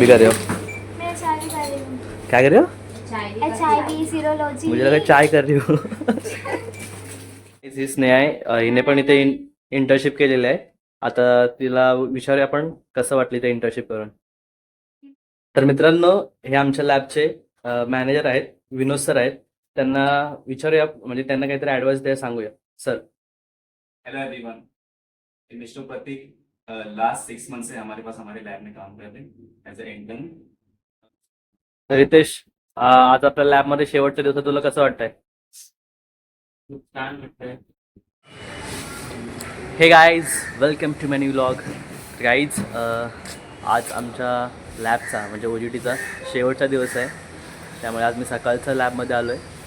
भी कर रहे हो मैं चाय भी कर रही हूँ। क्या कर रहे हो सीरोलॉजी मुझे लगा चाय कर रही हो। ही स्नेहा आहे अ, हिने पण इथे इंटर्नशिप केलेली आहे. आता तिला विचारूया आपण कसं वाटली ते इंटर्नशिप करून. तर मित्रांनो हे आमच्या लॅबचे मॅनेजर आहेत विनोद सर आहेत. त्यांना विचारूया म्हणजे त्यांना काहीतरी ऍडवाइस द्या सांगूया. Sir hello everyone mister Prateek. Last six month से हमारे पास हमारे लैब में काम कर रहे हैं as a intern Ritesh uh, आज आपल्या लॅबमध्ये शेवटच्या दिवसात तुला कसं वाटतंय? खूप छान वाटतंय. हे guys welcome to many vlog guys आज आमच्या लॅबचा म्हणजे ओ जी टीचा शेवटचा दिवस आहे. त्यामुळे आज मी सकाळचं लॅबमध्ये आलो आहे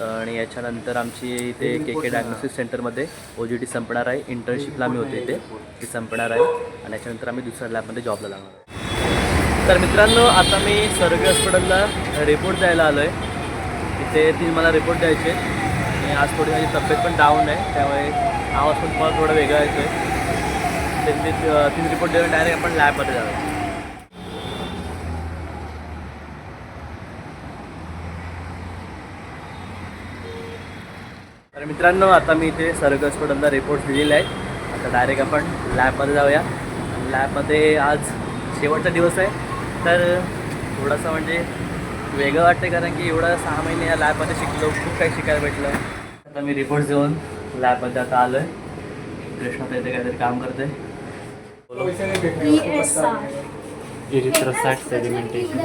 आणि याच्यानंतर आमची इथे के के डायग्नोस्टिक सेंटरमध्ये ओ जी टी संपणार आहे. इंटर्नशिपला आम्ही होते इथे. ती संपणार आहे. आणि याच्यानंतर आम्ही दुसऱ्या लॅबमध्ये जॉबला लागणार आहे. तर मित्रांनो आता मी सरगी हॉस्पिटलला रिपोर्ट द्यायला आलो आहे इथे तीन मला रिपोर्ट द्यायचे आणि आज थोडी माझी तब्येत पण डाऊन आहे. त्यामुळे आवाज पण मला थोडा वेगळा येतो ते ते- तीन रिपोर्ट देऊन डायरेक्ट आपण लॅबमध्ये जाऊया तर मित्रांनो आता मी इथे सरग हॉस्पिटलला रिपोर्ट दिलेले आहेत. आता डायरेक्ट आपण लॅबमध्ये जाऊया. लॅबमध्ये आज शेवटचा दिवस आहे. तर थोडंसं म्हणजे वेगळं वाटतं कारण की एवढं सहा महिने या लॅबमध्ये शिकलो खूप काही शिकायला भेटलं. आता मी रिपोर्ट देऊन लॅबमध्ये आता आलो आहे कृष्णा इथे काहीतरी काम करते सेडिमेंटेशन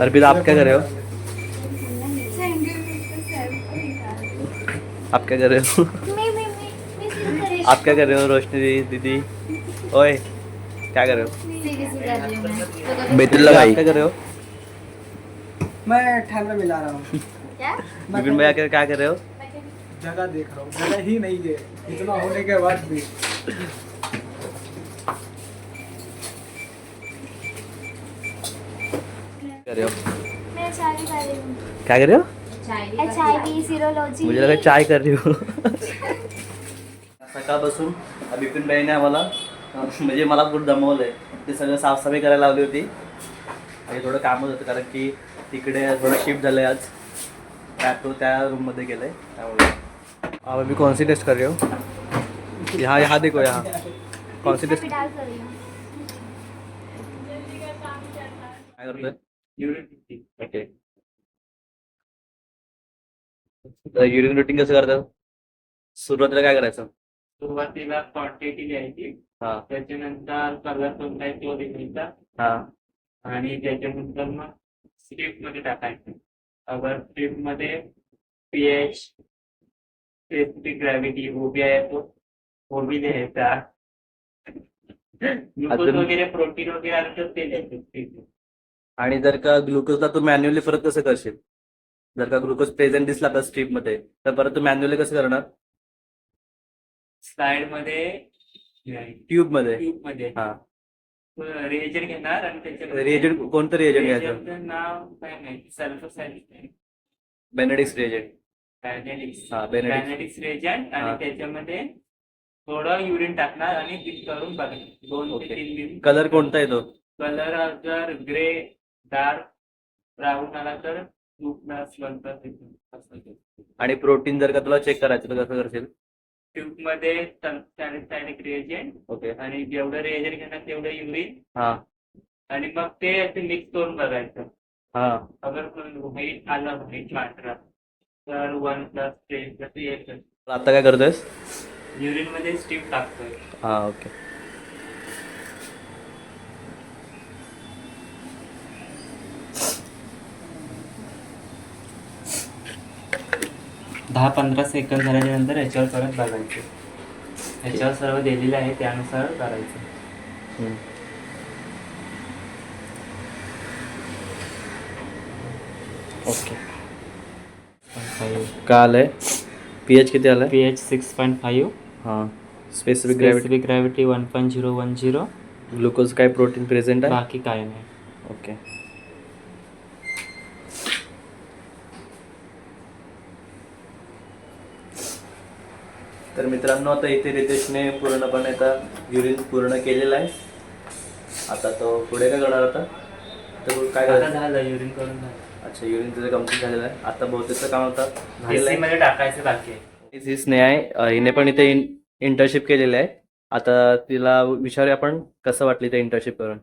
अर्पित आप क्या कर रहे हो? आप क्या कर रहे हो? मैं मैं मैं मैं शुरू कर रही आप क्या कर रहे हो रोशनी दी, दीदी? ओए क्या कर रहे हो? सीरीज़ कर रही हूँ मैं। बेतुल्ला भाई क्या कर रहे हो? मैं ठंड मिला रहा हूँ। विपिन भैया क्या क्या कर रहे हो? जगह देख रहा हूँ। जगह ही नहीं है। इतना होने के बाद भी। कर रहे हो? मैं चाय भी रही हूँ। क्या कर रहे हो? एच सीरोलॉजी मुझे लगा चाय कर रही हो। सकाळपासून बिपिन भाईने आम्हाला म्हणजे मला खूप दमवलं आहे ते सगळं साफसफाई करायला लावली होती. आणि थोडं कामच होतं कारण की तिकडे थोडं शिफ्ट झालं आहे आज त्या त्या रूममध्ये गेलं आहे त्यामुळे. अब अभी कौन सी टेस्ट कर? रहे हो यहाँ यहाँ देखो यहाँ कौन सी टेस्ट कर हूँ काय करतोय? ओके युरिन रुटीन कसं करतात? सुरुवातीला काय करायचं? सुरुवातीला क्वांटिटी लिहायची. हा. त्याच्यानंतर कलर कोणता आहे तो लिहायचा हा. आणि त्याच्यानंतर मग स्ट्रीपमध्ये टाकायचं. अगर स्ट्रीपमध्ये पीएच स्पेसिफिक ग्रॅव्हिटी ओबी आहे तो ओबी लिहायचा. ग्लुकोज वगैरे प्रोटीन वगैरे आलं तर ते लिहायचं. आणि जर का ग्लुकोजला तू मॅन्युअली परत कसं करशील? जर का ग्लुकोज प्रेझेंट दिसला तर स्ट्रीपमध्ये तर परत तू मॅन्युअली कसं करणार? स्लाइडमध्ये ट्यूबमध्ये. ट्यूबमध्ये. हा. रिएजंट घेणार आणि त्याच्यामध्ये रिएजंट कोणतं रिएजंट घ्यायचं? नाव काय नाही सल्फर बेनेडिक्स रिएजंट कायनेटिक्स हा बेनेडिक्स रिएजंट. आणि त्याच्यामध्ये थोडं युरिन टाकणार आणि मिक्स करून बघायचं दोन. ते तीन मिनिट कलर कोणता येतो? कलर जर ग्रे डार्क ब्राऊन आला तर आणि प्रोटीन जर का तुला चेक करायचं तर कसं करशील? ट्यूबमध्ये रिएजंट ओके आणि जेवढं रिएजंट घेणार तेवढं युरिन हा. आणि मग ते असं मिक्स करून बघायचं. हा. अगर व्हाईट आलं व्हाईट पांढरा तर वन प्लस यायचं आता काय करतोयस? युरिनमध्ये स्टीप टाकतोय. हा ओके दहा पंधरा सेकंद झाल्याच्यानंतर याच्यावर परत बघायचं. याच्यावर सर्व दिलेलं आहे त्यानुसार करायचं. ओके. काय आलंय? पी एच किती आलंय? P H six point five. हा. Specific gravity gravity one point zero one zero glucose काय प्रोटीन प्रेझेंट आहे? बाकी काय नाही. ओके. तर मित्रांनो आता इथे रितेशने पूर्णपणे आता युरिन पूर्ण केलेलं आहे. आता तो पुढे काय करणार आता? तर काय आता झालं युरिन करून झालं. अच्छा युरिन तुझं कंप्लीट झालेलं आहे. आता बहुतेकचं काम आता झालेलं AC आहे मध्ये टाकायचं बाकी आहे. ही स्नेहा आहे अं, हिने पण इथे इंटर्नशिप केलेली आहे. आता तिला विचारूया आपण कसं वाटली ते इंटर्नशिप करून.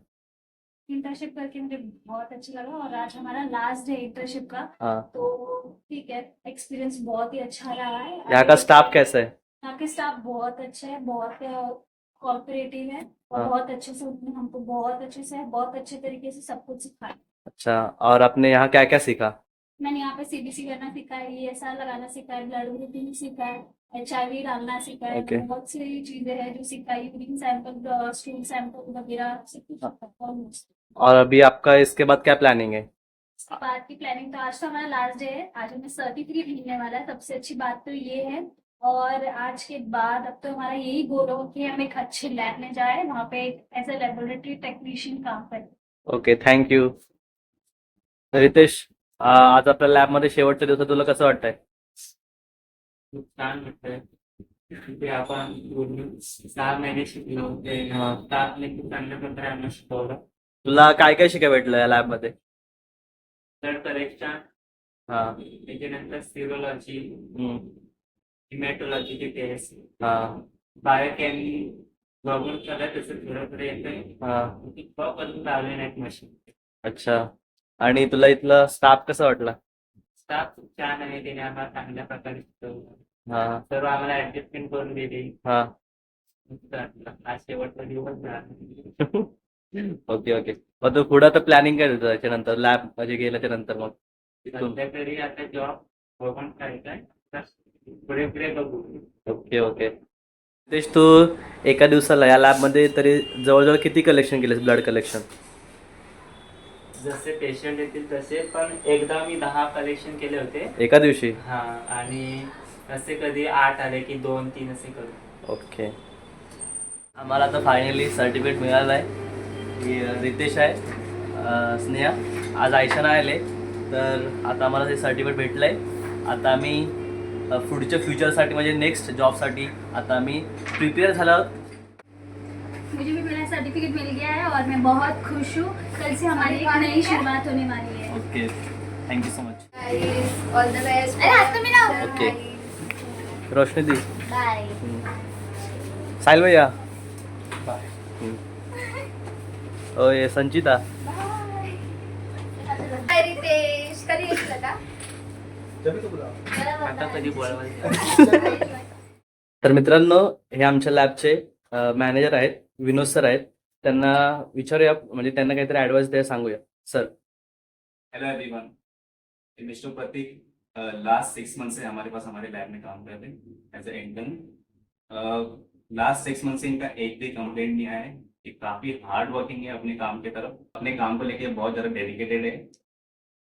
इंटर्नशिप करके मुझे बहुत अच्छा लगा और आज हमारा लास्ट डे इंटर्नशिप का। हाँ। तो ठीक है एक्सपीरियंस बहुत ही अच्छा रहा है। यहाँ का स्टाफ कैसा है? यहाँ के स्टाफ बहुत अच्छे हैं बहुत कोऑपरेटिव है और हाँ। बहुत अच्छे से उन्होंने हमको बहुत अच्छे से बहुत अच्छे तरीके से सब कुछ सिखाया अच्छा और आपने यहाँ क्या क्या सीखा मैंने यहाँ पे सीबीसी करना सीखा है ईएसआर लगाना सीखा है ब्लड ग्रुपिंग सीखा है एच आई वी डालना सीखा है Okay. बहुत सी चीज़ें हैं जो सीखा है यूरिन सैंपल स्टूल सैंपल वगैरह सब कुछ हाँ। और अभी आपका इसके बाद क्या प्लानिंग है इसके बाद की प्लानिंग तो आज तो हमारा लास्ट डे है आज हमें सर्टिफिकेट मिलने वाला है सबसे अच्छी बात तो ये है और आज के बाद अब तो हमारा यही गोल हो कि हम एक अच्छे लैब में जाए वहाँ पे एक एज ए लेबोरेटरी टेक्नीशियन काम करें। ओके थँक्यू रितेश आ, आज आपल्या लॅबमध्ये शेवटच्या दिवसात तुला कसं वाटतंय? खूप छान वाटतंय. तिथे आपण पूर्ण सहा महिने शिकलो ते चांगल्या प्रकारे आम्हाला शिकवलं. तुला काय काय शिकाय भेटलं या लॅबमध्ये तर करेक्शन त्याच्यानंतर सिरोलॉजी. हिमॅटोलॉजीची टेस्ट हा बायोकेमी बघून सगळं तसं थोडं थोडं अजून लावले नाहीत मशीन अच्छा. आणि तुला इथलं स्टाफ कसं वाटला? स्टाफ खूप छान आहे त्याने आम्हाला चांगल्या प्रकारे शिकवलं. हा. सर्व आम्हाला ऍडजस्टमेंट करून दिली. हा. आज शेवटचा दिवस झाला. Okay okay. मग तू पुढं तर प्लॅनिंग काय तुझं त्याच्यानंतर? लॅब म्हणजे गेल्याच्यानंतर मग? तरी आता जॉब बघून बघू ओके ओके. तेच तू एका दिवसाला या लॅबमध्ये तरी जवळजवळ किती कलेक्शन केलेस ब्लड कलेक्शन जसे पेशंट येतील तसे पण एकदा मी दहा कलेक्शन केले होते. एका दिवशी? हा आणि असे कधी आठ आले की दोन तीन असे करू ओके. आम्हाला आता फायनली सर्टिफिकेट मिळालं आहे रितेश आहे स्नेहा. आज आयशा नाही आले तर आता आम्हाला ते सर्टिफिकेट भेटलं आहे आता आम्ही पुढच्या फ्युचरसाठी म्हणजे नेक्स्ट जॉबसाठी आता आम्ही प्रिपेअर झालो मुझे भी मेरा सर्टिफिकेट मिल गया है और मैं बहुत खुश हूँ। कल से हमारी एक नई शुरुआत होने वाली है। Okay thank you so much all the best अरे हाथ तो मिलाओ। ओके रोशनी दी। बाय साहिल भैया। ओ ये संचिता। बाय रितेश कधी येशील आता जब तो बुला आता कधी बोलवायचं तर मित्रांनो, हे आमच्या लॅबचे मॅनेजर आहेत, विनोद सर आहेत. त्यांना विचारूया, म्हणजे त्यांना काहीतरी ऍडवाइस द्या, सांगूया. Sir. Hello everyone mister Prateek last six month से हमारे पास हमारे लैब में काम कर रहे हैं as a intern last six month से इनका एक भी कंप्लेंट नहीं आया है ये काफ़ी हार्ड वर्किंग है अपने काम की तरफ़। अपने काम को लेके बहुत ज़्यादा डेडिकेटेड है।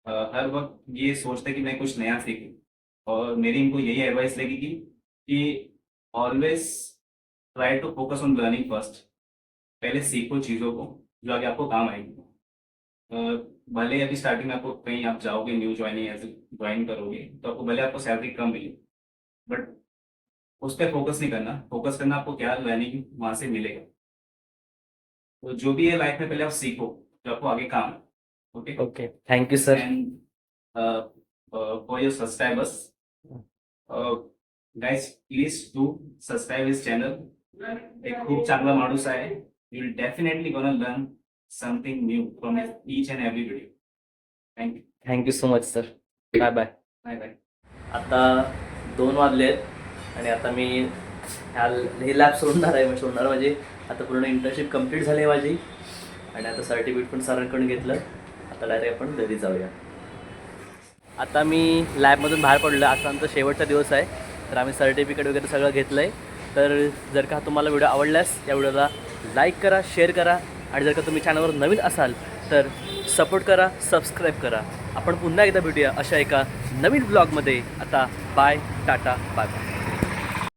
हर वक्त ये सोचते कि मैं कुछ नया सीखूं। और मेरी इनको यही एडवाइस लगेगी कि always try to focus on learning first पहले सीखो चीज़ों को, जो आगे आपको काम आएगी। भले अभी स्टार्टिंग में आपको कहीं आप जाओगे न्यू ज्वाइनिंग ज्वाइन करोगे तो आपको भले आपको सैलरी कम मिले बट उस पर फोकस नहीं करना। फोकस करना आपको क्या लर्निंग वहाँ से मिलेगा। तो जो भी है लाइफ में पहले आप सीखो, जो आपको आगे काम है okay okay thank you sir and uh, uh, for your subscribers, uh, guys, please do subscribe his channel. एक खूप चांगला माणूस आहे. You will definitely gonna learn something new from each and every video thank you thank you so much sir bye bye bye bye आता दोन वाजले आहेत आणि आता मी ह्या हे लॅब सोडणार आहे मी सोडणार म्हणजे आता पूर्ण इंटर्नशिप कंप्लीट झाली आहे माझी. आणि आता सर्टिफिकेट पण सरांकडून घेतलं. आता रे आपण घरी जाऊया. आता मी लॅबमधून बाहेर पडलो आता आमचा शेवटचा दिवस आहे. तर आम्ही सर्टिफिकेट वगैरे सगळं घेतलं आहे तर जर का तुम्हाला व्हिडिओ आवडल्यास या व्हिडिओला लाईक करा शेअर करा आणि जर का तुम्ही चॅनलवर नवीन असाल तर सपोर्ट करा सबस्क्राईब करा. आपण पुन्हा एकदा भेटूया अशा एका नवीन ब्लॉगमध्ये आता बाय टाटा बाय बाय